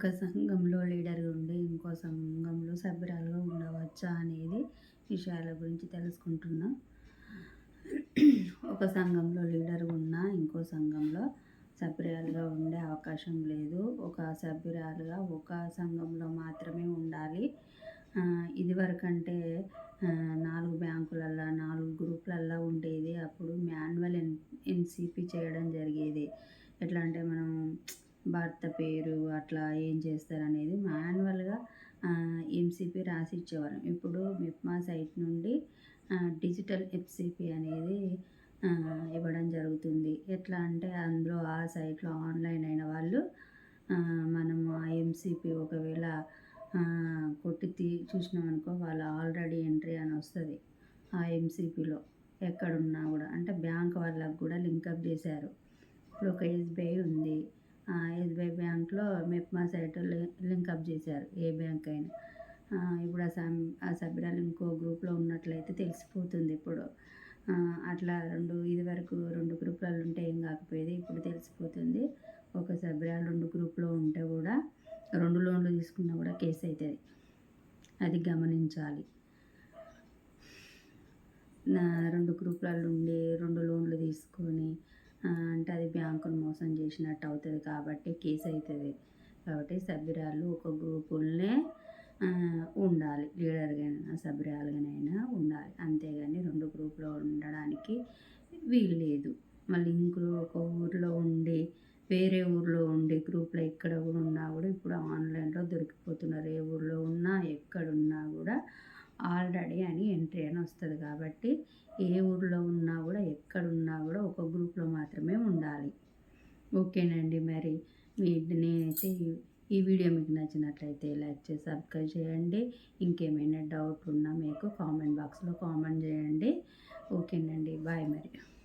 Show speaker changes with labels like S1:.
S1: ఒక సంఘంలో లీడర్గా ఉండి ఇంకో సంఘంలో సభ్యురాలుగా ఉండవచ్చా అనేది విషయాల గురించి తెలుసుకుంటున్నాం. ఒక సంఘంలో లీడర్ ఉన్నా ఇంకో సంఘంలో సభ్యురాలుగా ఉండే అవకాశం లేదు. ఒక సభ్యురాలుగా ఒక సంఘంలో మాత్రమే ఉండాలి. ఇదివరకంటే నాలుగు బ్యాంకులల్లో నాలుగు గ్రూపులల్లో ఉండేది. అప్పుడు మాన్యువల్ ఎన్ ఎన్సిపి చేయడం జరిగేది. ఎట్లా అంటే మనం భర్త పేరు అట్లా ఏం చేస్తారు అనేది మాన్యువల్గా ఎంసీపీ రాసి ఇచ్చేవాళ్ళం ఇప్పుడు మిప్మా సైట్ నుండి డిజిటల్ ఎఫ్సిపి అనేది ఇవ్వడం జరుగుతుంది. ఎట్లా అంటే అందులో ఆ సైట్లో ఆన్లైన్ అయిన వాళ్ళు మనము ఆ ఎంసీపీ ఒకవేళ కొట్టి తీ చూసినామనుకో వాళ్ళు ఆల్రెడీ ఎంట్రీ అని వస్తుంది ఆ ఎంసీపీలో ఎక్కడున్నా కూడా. అంటే బ్యాంక్ వాళ్ళకు కూడా లింకప్ చేశారు. ఇప్పుడు ఒక ఎస్బీఐ ఉంది. ఎస్బీఐ బ్యాంక్లో మెప్మా సైట్ లింకప్ చేశారు ఏ బ్యాంక్ అయినా. ఇప్పుడు ఆ సం ఆ సభ్యురాలు ఇంకో గ్రూప్లో ఉన్నట్లయితే తెలిసిపోతుంది ఇప్పుడు. అట్లా రెండు ఇది వరకు రెండు గ్రూపులలో ఉంటే ఏం కాకపోయేది ఇప్పుడు తెలిసిపోతుంది. ఒక సభ్యురాలు రెండు గ్రూప్లో ఉంటే కూడా రెండు లోన్లు తీసుకున్నా కూడా కేసు అవుతుంది అది గమనించాలి. రెండు గ్రూపులలో ఉండి రెండు లోన్లు తీసుకొని బ్యాంకును మోసం చేసినట్టు అవుతుంది కాబట్టి కేసు అవుతుంది కాబట్టి సభ్యురాలు ఒక గ్రూపులనే ఉండాలి. లీడర్గా సభ్యురాలుగానైనా ఉండాలి. అంతేగాని రెండు గ్రూపులో ఉండడానికి వీలు లేదు మళ్ళీ ఇంకో ఒక ఊరిలో ఉండి వేరే ఊర్లో ఉండి గ్రూప్లో ఎక్కడ కూడా ఉన్నా కూడా ఇప్పుడు ఆన్లైన్లో దొరికిపోతున్నారు. ఏ ఊర్లో ఉన్నా ఎక్కడున్నా కూడా ఆల్రెడీ అని ఎంట్రీ అని వస్తుంది కాబట్టి ఏ ఊర్లో ఉన్నా కూడా ఎక్కడున్నా కూడా ఒక గ్రూప్లో మాత్రమే ఉండాలి. ఓకేనండి మరి. మీ నేనైతే ఈ వీడియో మీకు నచ్చినట్లయితే లైక్ చేసి సబ్స్క్రైబ్ చేయండి. ఇంకేమైనా డౌట్ ఉన్నా మీకు కామెంట్ బాక్స్లో కామెంట్ చేయండి. ఓకేనండి. బాయ్ మరి.